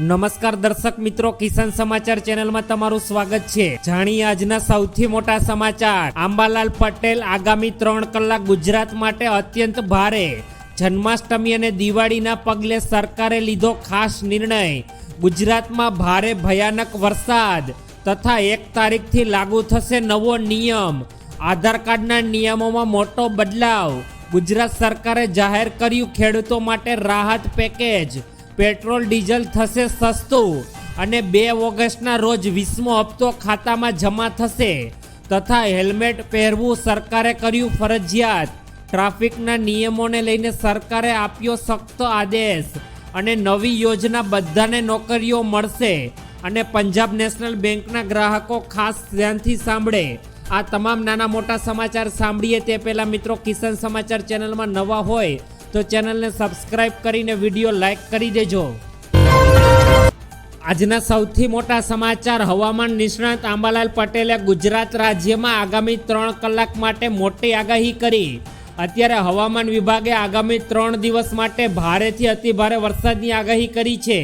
નમસ્કાર દર્શક મિત્રો, કિસાન સમાચાર ચેનલમાં તમારું સ્વાગત છે. જાણીએ આજના સૌથી મોટા સમાચાર. આંબાલાલ પટેલ આગામી ત્રણ કલાક ગુજરાત માટે અત્યંત ભારે. જન્માષ્ટમી અને દિવાળીના પગલે સરકારે લીધો ખાસ નિર્ણય. ગુજરાતમાં ભારે ભયાનક વરસાદ તથા એક તારીખથી લાગુ થશે નવો નિયમ. આધાર કાર્ડના નિયમોમાં મોટો બદલાવ. ગુજરાત સરકારે જાહેર કર્યું ખેડૂતો માટે રાહત પેકેજ. પેટ્રોલ, ડીઝલ થશે સસ્તું અને બે ઓગસ્ટના રોજ વીસમો હપ્તો ખાતામાં જમા થશે. તથા હેલ્મેટ પહેરવું સરકારે કર્યું ફરજિયાત. ટ્રાફિકના નિયમોને લઈને સરકારે આપ્યો સખ્ત આદેશ અને નવી યોજના બધાને નોકરીઓ મળશે અને પંજાબ નેશનલ બેંકના ગ્રાહકો ખાસ ધ્યાનથી સાંભળે. આ તમામ નાના મોટા સમાચાર સાંભળીએ તે પહેલાં મિત્રો કિસાન સમાચાર ચેનલમાં નવા હોય તો ચેનલને સબસ્ક્રાઇબ કરીને વીડિયો લાઈક કરી દેજો. આજના સૌથી મોટા સમાચાર હવામાન નિષ્ણાત આંબાલાલ પટેલે ગુજરાત રાજ્યમાં આગામી ત્રણ કલાક માટે મોટી આગાહી કરી. અત્યારે હવામાન વિભાગે આગામી ત્રણ દિવસ માટે ભારેથી અતિભારે વરસાદની આગાહી કરી છે.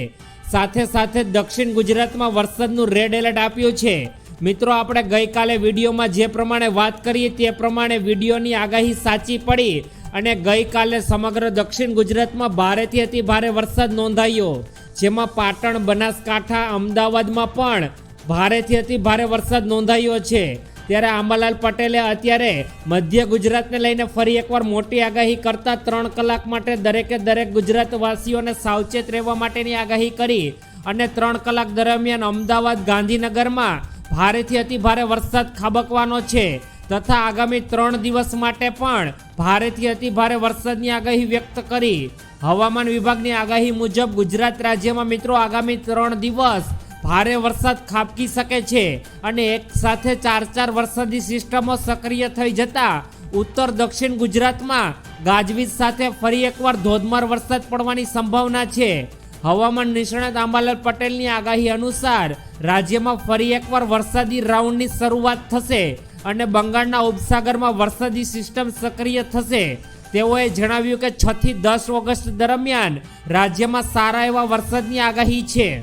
સાથે સાથે દક્ષિણ ગુજરાતમાં વરસાદનું રેડ એલર્ટ આપ્યું છે. મિત્રો, આપણે ગઈકાલે વિડીયોમાં જે પ્રમાણે વાત કરીએ તે પ્રમાણે વિડીયોની આગાહી સાચી પડી. અને ગઈકાલે સમગ્ર દક્ષિણ ગુજરાતમાં ભારેથી અતિ ભારે વરસાદ નોંધાયો. જેમાં પાટણ, બનાસકાંઠા, અમદાવાદમાં પણ ભારેથી અતિ ભારે વરસાદ નોંધાયો છે. ત્યારે આંબાલાલ પટેલે અત્યારે મધ્ય ગુજરાતને લઈને ફરી એકવાર મોટી આગાહી કરતા ત્રણ કલાક માટે દરેકે દરેક ગુજરાતવાસીઓને સાવચેત રહેવા માટેની આગાહી કરી અને ત્રણ કલાક દરમિયાન અમદાવાદ ગાંધીનગરમાં ભારેથી અતિ ભારે વરસાદ ખાબકવાનો છે. તથા આગામી ત્રણ દિવસ માટે પણ ભારેથી અતિ ભારે વરસાદની આગાહી વ્યક્ત કરી. હવામાન વિભાગની આગાહી મુજબ ગુજરાત રાજ્યમાં મિત્રો આગામી ત્રણ દિવસ ભારે વરસાદ ખાબકી શકે છે અને એક સાથે ચાર ચાર વરસાદી સિસ્ટમો સક્રિય થઈ જતા ઉત્તર દક્ષિણ ગુજરાતમાં ગાજવીજ સાથે ફરી એકવાર ધોધમાર વરસાદ પડવાની સંભાવના છે. હવામાન નિષ્ણાત આંબાલાલ પટેલની આગાહી અનુસાર રાજ્યમાં ફરી એકવાર વરસાદી રાઉન્ડની શરૂઆત થશે. અને બંગાળના ઉપસાગરમાં વરસાદી સિસ્ટમ સક્રિય થશે. તેઓએ જણાવ્યું કે છ થી દસ ઓગસ્ટ દરમિયાન રાજ્યમાં સારા એવા વરસાદની આગાહી છે.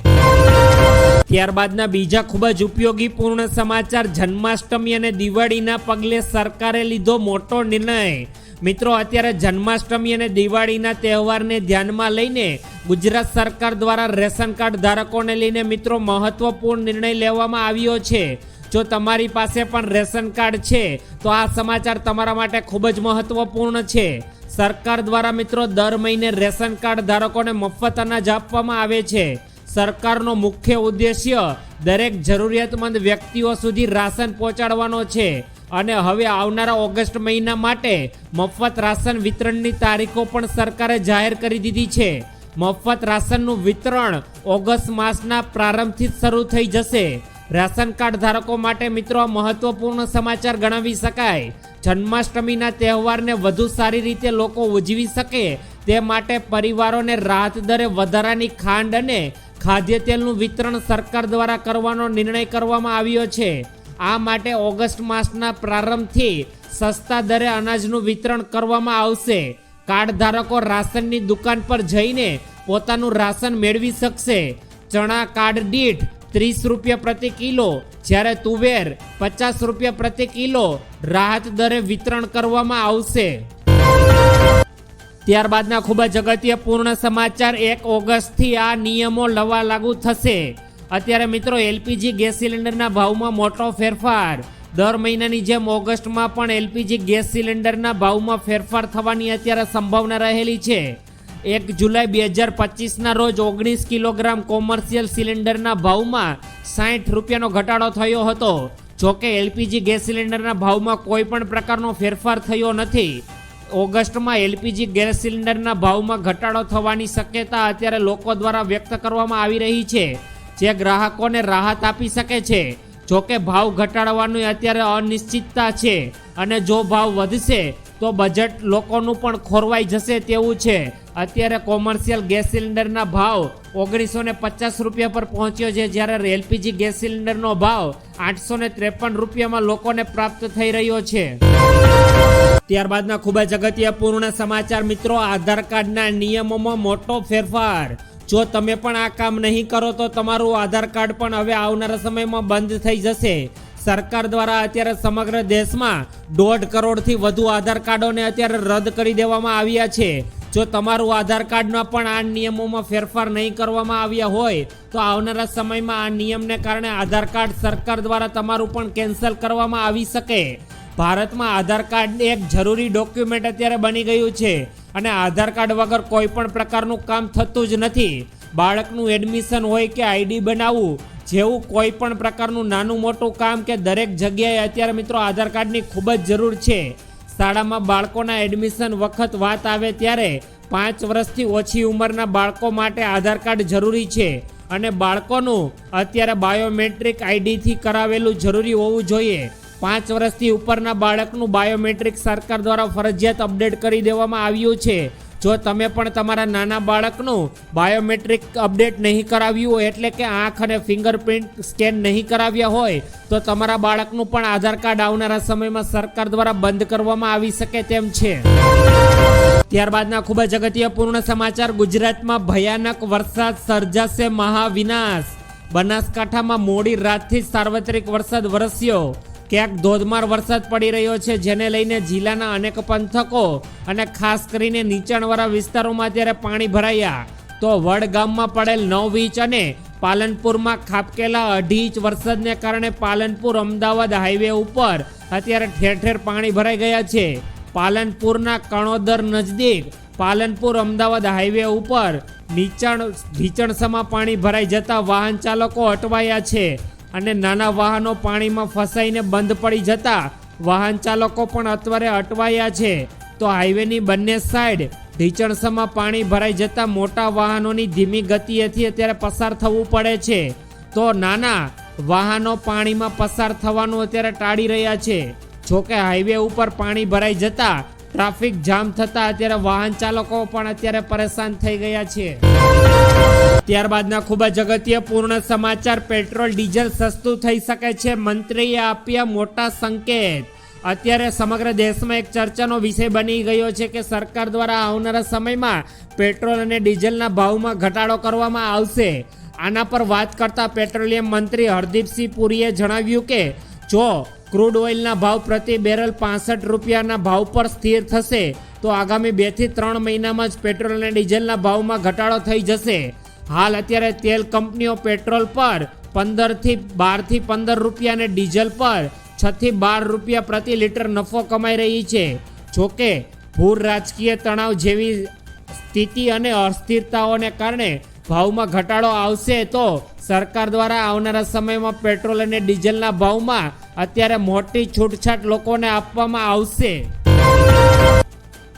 ત્યારબાદના બીજા ખૂબ જ ઉપયોગી પૂર્ણ સમાચાર જન્માષ્ટમી અને દિવાળીના પગલે સરકારે લીધો મોટો નિર્ણય. મિત્રો, અત્યારે જન્માષ્ટમી અને દિવાળીના તહેવારને ધ્યાનમાં લઈને ગુજરાત સરકાર દ્વારા રેશન કાર્ડ ધારકોને લઈને મિત્રો મહત્વપૂર્ણ નિર્ણય લેવામાં આવ્યો છે. જો તમારી પાસે પણ રેશન કાર્ડ છે, તો આ સમાચાર તમારા માટે ખૂબ જ મહત્વપૂર્ણ છે. સરકાર દ્વારા મિત્રો દર મહિને રેશન કાર્ડ ધારકોને મફત અનાજ આપવામાં આવે છે. સરકારનો મુખ્ય ઉદ્દેશ્ય દરેક જરૂરિયાતમંદ વ્યક્તિઓ સુધી રાશન પહોંચાડવાનો છે અને હવે આવનારા ઓગસ્ટ મહિના માટે મફત રાશન વિતરણની તારીખો પણ સરકારે જાહેર કરી દીધી છે. મફત રાશનનું વિતરણ ઓગસ્ટ માસના પ્રારંભથી જ શરૂ થઈ જશે. રાશન કાર્ડ ધારકો માટે મિત્રો મહત્વપૂર્ણ સમાચાર ગણાવી શકાય. જન્માષ્ટમીના તહેવારને વધુ સારી રીતે લોકો ઉજવી શકે તે માટે પરિવારોને રાહત દરે વધારાની ખાંડ અને ખાદ્ય તેલનું વિતરણ સરકાર દ્વારા કરવાનો નિર્ણય કરવામાં આવ્યો છે. આ માટે ઓગસ્ટ માસના પ્રારંભથી સસ્તા દરે અનાજનું વિતરણ કરવામાં આવશે. કાર્ડ ધારકો રાશનની દુકાન પર જઈને પોતાનું રાશન મેળવી શકશે. ચણા, કાર્ડ દીઠ ત્રીસ રૂપિયા પ્રતિ કિલો જ્યારે તુવેર પચાસ રૂપિયા પ્રતિ કિલો રાહત દરે વિતરણ કરવામાં આવશે. ત્યારબાદના ખૂબ જ અગત્યપૂર્ણ સમાચાર. એક ઓગસ્ટથી આ નિયમો લવા લાગુ થશે. અત્યારે મિત્રો, એલપીજી ગેસ સિલિન્ડરના ભાવમાં મોટો ફેરફાર. દર મહિનાની જેમ ઓગસ્ટમાં પણ એલપીજી ગેસ સિલિન્ડરના ભાવમાં ફેરફાર થવાની અત્યારે સંભાવના રહેલી છે. એક જુલાઈ બે હજાર પચીસના રોજ ઓગણીસ કિલોગ્રામ કોમર્શિયલ સિલિન્ડરના ભાવમાં સાઠ રૂપિયાનો ઘટાડો થયો હતો. જોકે એલપીજી ગેસ સિલિન્ડરના ભાવમાં કોઈ પણ પ્રકારનો ફેરફાર થયો નથી. ઓગસ્ટમાં એલપીજી ગેસ સિલિન્ડરના ભાવમાં ઘટાડો થવાની શક્યતા અત્યારે લોકો દ્વારા વ્યક્ત કરવામાં આવી રહી છે, જે ગ્રાહકોને રાહત આપી શકે છે. જોકે ભાવ ઘટાડવાની અત્યારે અનિશ્ચિતતા છે અને જો ભાવ વધશે તો બજેટ લોકોનું પણ ખોરવાઈ જશે તેવું છે. અત્યારે કોમર્શિયલ ગેસ સિલિન્ડરના ભાવ ઓગણીસો ને પચાસ રૂપિયા પર પહોંચ્યો છે. જ્યારે એલપીજી ગેસ સિલિન્ડરનો ભાવ આઠસો ને ત્રેપન રૂપિયામાં લોકોને પ્રાપ્ત થઈ રહ્યો છે. ત્યારબાદના ખૂબ જ અગત્યપૂર્ણ સમાચાર મિત્રો, આધાર કાર્ડના નિયમોમાં મોટો ફેરફાર. જો તમે પણ આ કામ નહીં કરો તો તમારું આધાર કાર્ડ પણ હવે આવનારા સમયમાં બંધ થઈ જશે. સરકાર દ્વારા અત્યારે સમગ્ર દેશમાં દોઢ કરોડથી વધુ આધાર કાર્ડોને અત્યારે રદ કરી દેવામાં આવ્યા છે. જો તમારું આધાર કાર્ડના પણ આ નિયમોમાં ફેરફાર નહીં કરવામાં આવ્યા હોય, તો આવનારા સમયમાં આ નિયમને કારણે આધાર કાર્ડ સરકાર દ્વારા તમારું પણ કેન્સલ કરવામાં આવી શકે. ભારતમાં આધાર કાર્ડ એક જરૂરી ડોક્યુમેન્ટ અત્યારે બની ગયું છે અને આધાર કાર્ડ વગર કોઈ પણ પ્રકારનું કામ થતું જ નથી. બાળકનું એડમિશન હોય કે આઈડી બનાવવું જેવું કોઈ પણ પ્રકારનું નાનું મોટું કામ કે દરેક જગ્યાએ અત્યારે મિત્રો આધાર કાર્ડની ખૂબ જ જરૂર છે. શાળામાં બાળકોના એડમિશન વખત વાત આવે ત્યારે પાંચ વર્ષથી ઓછી ઉંમરના બાળકો માટે આધાર કાર્ડ જરૂરી છે અને બાળકોનું અત્યારે બાયોમેટ્રિક આઈડીથી કરાવેલું જરૂરી હોવું જોઈએ. પાંચ વર્ષથી ઉપરના બાળકનું બાયોમેટ્રિક સરકાર દ્વારા ફરજિયાત અપડેટ કરી દેવામાં આવ્યું છે. જો તમે પણ તમારા નાના બાળકનું બાયોમેટ્રિક અપડેટ નહીં કરાવ્યું હોય એટલે કે આંખ અને ફિંગરપ્રિન્ટ સ્કેન નહીં કરાવ્યા હોય, તો તમારા બાળકનું પણ આધાર કાર્ડ આવનારા સમયમાં સરકાર દ્વારા બંધ કરવામાં આવી શકે તેમ છે. ત્યારબાદના ખૂબ જ અગત્યપૂર્ણ સમાચાર, ગુજરાતમાં ભયાનક વરસાદ સર્જાશે મહાવિનાશ. બનાસકાંઠામાં મોડી રાતથી સાર્વત્રિક વરસાદ વરસ્યો. ક્યાંક ધોધમાર વરસાદ પડી રહ્યો છે, જેને લઈને જિલ્લાના અનેક પંથકો અને ખાસ કરીને નીચાણવાળા વિસ્તારોમાં અત્યારે પાણી ભરાયા. તો વડગામમાં પડેલ નવ ઇંચ અને પાલનપુરમાં ખાબકેલા અઢી ઇંચ વરસાદને કારણે પાલનપુર અમદાવાદ હાઈવે ઉપર અત્યારે ઠેર ઠેર પાણી ભરાઈ ગયા છે. પાલનપુરના કણોદર નજદીક પાલનપુર અમદાવાદ હાઈવે ઉપર નીચાણ, ભીચણસમાં પાણી ભરાઈ જતા વાહન ચાલકો અટવાયા છે. અને નાના વાહનો પાણીમાં ફસાઈને બંધ પડી જતા વાહન ચાલકો પણ અત્યારે અટવાયા છે. તો હાઈવેની બંને સાઈડ ઢીચણસામાં પાણી ભરાઈ જતા મોટા વાહનોની ધીમી ગતિએથી અત્યારે પસાર થવું પડે છે. તો નાના વાહનો પાણીમાં પસાર થવાનું અત્યારે ટાળી રહ્યા છે. જોકે હાઈવે ઉપર પાણી ભરાઈ જતા ટ્રાફિક જામ થતા અત્યારે વાહન ચાલકો પણ અત્યારે પરેશાન થઈ ગયા છે. ત્યારબાદના ખૂબ જ અગત્યપૂર્ણ સમાચાર, પેટ્રોલ, ડીઝલ સસ્તું થઈ શકે છે. મંત્રીએ આપ્યા મોટા સંકેત. અત્યારે સમગ્ર દેશમાં એક ચર્ચાનો વિષય બની ગયો છે કે સરકાર દ્વારા આવનારા સમયમાં પેટ્રોલ અને ડીઝલના ભાવમાં ઘટાડો કરવામાં આવશે. આના પર વાત કરતા પેટ્રોલિયમ મંત્રી હરદીપસિંહ પુરીએ જણાવ્યું કે, જો ક્રૂડ ઓઇલના ભાવ પ્રતિ બેરલ પાસઠ રૂપિયાના ભાવ પર સ્થિર થશે. તો આગામી બેથી ત્રણ મહિનામાં જ પેટ્રોલ અને ડીઝલના ભાવમાં ઘટાડો થઈ જશે. હાલ અત્યારે તેલ કંપનીઓ પેટ્રોલ પર પંદરથી બારથી પંદર રૂપિયા અને ડીઝલ પર છથી બાર રૂપિયા પ્રતિ લીટર નફો કમાઈ રહી છે. જોકે ભૂર રાજકીય તણાવ જેવી સ્થિતિ અને અસ્થિરતાઓને કારણે ભાવમાં ઘટાડો આવશે તો સરકાર દ્વારા આવનારા સમયમાં પેટ્રોલ અને ડીઝલના ભાવમાં અત્યારે મોટી છૂટછાટ લોકોને આપવામાં આવશે.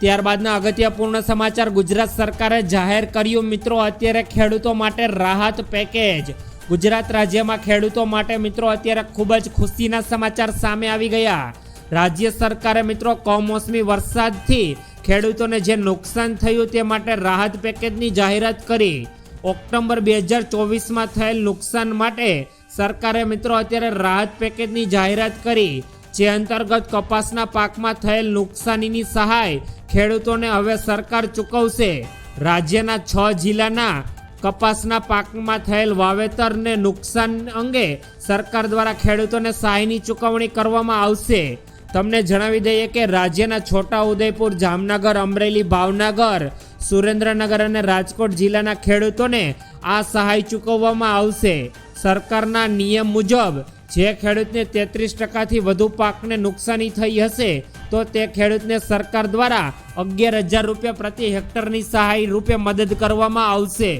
ત્યારબાદના અગત્યપૂર્ણ સમાચાર ગુજરાત સરકારે જાહેર કર્યું, મિત્રો, અત્યારે ખેડૂતો માટે રાહત પેકેજ. ગુજરાત રાજ્યમાં ખેડૂતો માટે, મિત્રો, અત્યારે ખૂબ જ ખુશીના સમાચાર સામે આવી ગયા. રાજ્ય સરકારે, મિત્રો, કમોસમી વરસાદથી ખેડૂતોને જે નુકસાન થયું તે માટે રાહત પેકેજની જાહેરાત કરી. ઓક્ટોબર બે હજાર ચોવીસમાં થયેલ નુકસાન માટે સરકારે મિત્રો અત્યારે રાહત પેકેજની જાહેરાત કરી, જે અંતર્ગત કપાસના પાકમાં થયેલ નુકસાનીની સહાય ખેડૂતોને હવે સરકાર ચૂકવશે. રાજ્યના છ જિલ્લાના કપાસના પાકમાં થયેલ વાવેતરને નુકસાન અંગે સરકાર દ્વારા ખેડૂતોને સહાયની ચૂકવણી કરવામાં આવશે. તમને જણાવી દઈએ કે રાજ્યના છોટા ઉદયપુર જામનગર, અમરેલી, ભાવનગર સુરેન્દ્રનગર અને રાજકોટ જિલ્લાના ખેડૂતોને આ સહાય ચૂકવવામાં આવશે. સરકારના નિયમ મુજબ જે ખેડૂતને તેત્રીસ ટકાથી વધુ પાકને નુકસાની થઈ હશે, તો તે ખેડૂતને સરકાર દ્વારા અગિયાર હજાર રૂપિયા પ્રતિ હેક્ટરની સહાય રૂપે મદદ કરવામાં આવશે.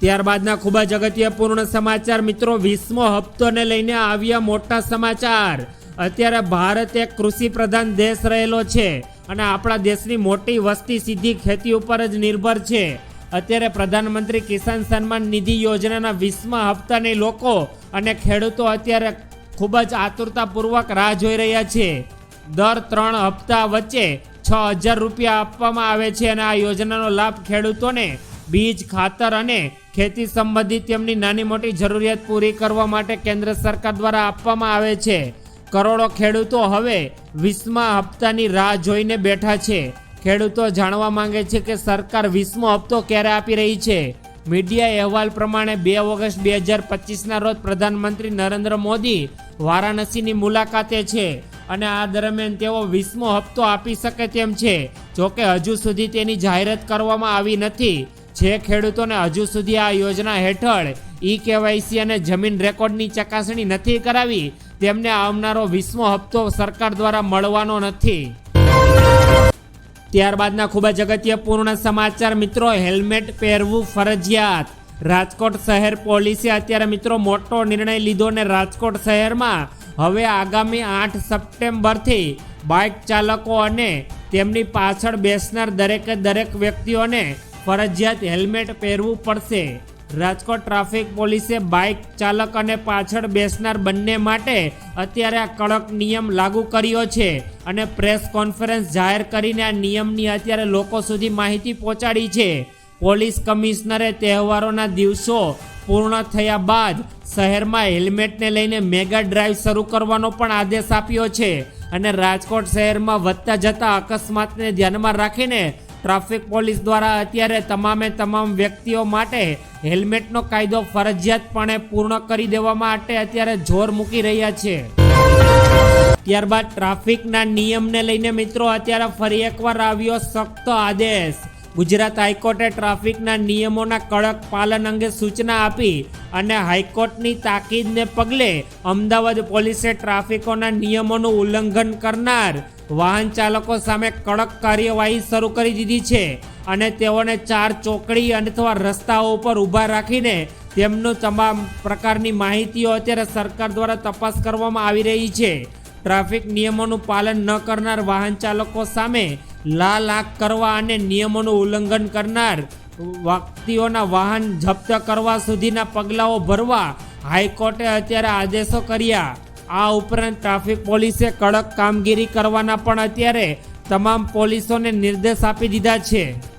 ત્યારબાદના ખૂબ જ અગત્યપૂર્ણ સમાચાર મિત્રો, વીસમો હપ્તોને લઈને આવ્યા મોટા સમાચાર. અત્યારે ભારત એક કૃષિ પ્રધાન દેશ રહેલો છે અને આપણા દેશની મોટી વસ્તી સીધી ખેતી ઉપર જ નિર્ભર છે. અત્યારે પ્રધાનમંત્રી કિસાન સન્માન નિધિ યોજનાના વીસમા હપ્તાની લોકો અને ખેડૂતો અત્યારે ખૂબ જ આતુરતાપૂર્વક રાહ જોઈ રહ્યા છે. દર ત્રણ હપ્તા વચ્ચે છ હજાર રૂપિયા આપવામાં આવે છે અને આ યોજનાનો લાભ ખેડૂતોને બીજ, ખાતર અને ખેતી સંબંધિત તેમની નાની મોટી જરૂરિયાત પૂરી કરવા માટે કેન્દ્ર સરકાર દ્વારા આપવામાં આવે છે. કરોડો ખેડૂતો હવે વીસમા હપ્તાની રાહ જોઈને બેઠા છે. ખેડૂતો જાણવા માંગે છે કે સરકાર વીસમો હપ્તો ક્યારે આપી રહી છે? મીડિયા અહેવાલ પ્રમાણે બે ઓગસ્ટ બે હજાર પચીસના રોજ પ્રધાનમંત્રી નરેન્દ્ર મોદી વારાણસીની મુલાકાતે છે અને આ દરમિયાન તેઓ વીસમો હપ્તો આપી શકે તેમ છે. જોકે હજુ સુધી તેની જાહેરાત કરવામાં આવી નથી. જે ખેડૂતોને હજુ સુધી આ યોજના હેઠળ ઈ કેવાયસી અને જમીન રેકોર્ડની ચકાસણી નથી કરાવી. તેમને આવનારો વીસમો હપ્તો સરકાર દ્વારા મળવાનો નથી. ત્યારબાદના ખૂબ જ અગત્યપૂર્ણ સમાચાર મિત્રો, હેલ્મેટ પહેરવું ફરજિયાત. રાજકોટ શહેર પોલીસે અત્યારે મિત્રો મોટો નિર્ણય લીધો ને રાજકોટ શહેરમાં. હવે આગામી આઠ સપ્ટેમ્બરથી બાઇક ચાલકો અને તેમની પાછળ બેસનાર દરેકે દરેક વ્યક્તિઓને ફરજિયાત હેલ્મેટ પહેરવું પડશે. રાજકોટ ટ્રાફિક પોલીસે બાઇક ચાલક અને પાછળ બેસનાર બંને માટે અત્યારે આ કડક નિયમ લાગુ કર્યો છે અને પ્રેસ કોન્ફરન્સ જાહેર કરીને આ નિયમની અત્યારે લોકો સુધી માહિતી પહોંચાડી છે. પોલીસ કમિશનરે તહેવારોના દિવસો પૂર્ણ થયા બાદ શહેરમાં હેલ્મેટને લઈને મેગા ડ્રાઈવ શરૂ કરવાનો પણ આદેશ આપ્યો છે અને રાજકોટ શહેરમાં વધતા જતા અકસ્માતને ધ્યાનમાં રાખીને ટ્રાફિક પોલીસ દ્વારા અત્યારે તમામે તમામ વ્યક્તિઓ માટે હેલ્મેટનો કાયદો ફરજિયાતપણે પૂર્ણ કરી દેવા માટે અત્યારે જોર મૂકી રહ્યા છે. ત્યારબાદ ટ્રાફિકના નિયમને લઈને મિત્રો અત્યારે ફરી એકવાર આવ્યો સખ્ત આદેશ. ગુજરાત હાઈકોર્ટે ટ્રાફિકના નિયમોના કડક પાલન અંગે સૂચના આપી અને હાઈકોર્ટની તાકીદને પગલે અમદાવાદ પોલીસે ટ્રાફિકોના નિયમોનું ઉલ્લંઘન કરનાર વાહન ચાલકો સામે કડક કાર્યવાહી શરૂ કરી દીધી છે અને તેઓને ચાર ચોકડી અથવા રસ્તાઓ ઉપર ઊભા રાખીને તેમનું તમામ પ્રકારની માહિતીઓ અત્યારે સરકાર દ્વારા તપાસ કરવામાં આવી રહી છે. ટ્રાફિક નિયમોનું પાલન ન કરનાર વાહન ચાલકો સામે લાલ આંખ કરવા અને નિયમોનું ઉલ્લંઘન કરનાર વ્યક્તિઓના વાહન જપ્ત કરવા સુધીના પગલાઓ ભરવા હાઈકોર્ટે અત્યારે આદેશો કર્યા. આ ઉપરાંત ટ્રાફિક પોલીસે કડક કામગીરી કરવાના પણ અત્યારે તમામ પોલીસોને નિર્દેશ આપી દીધા છે.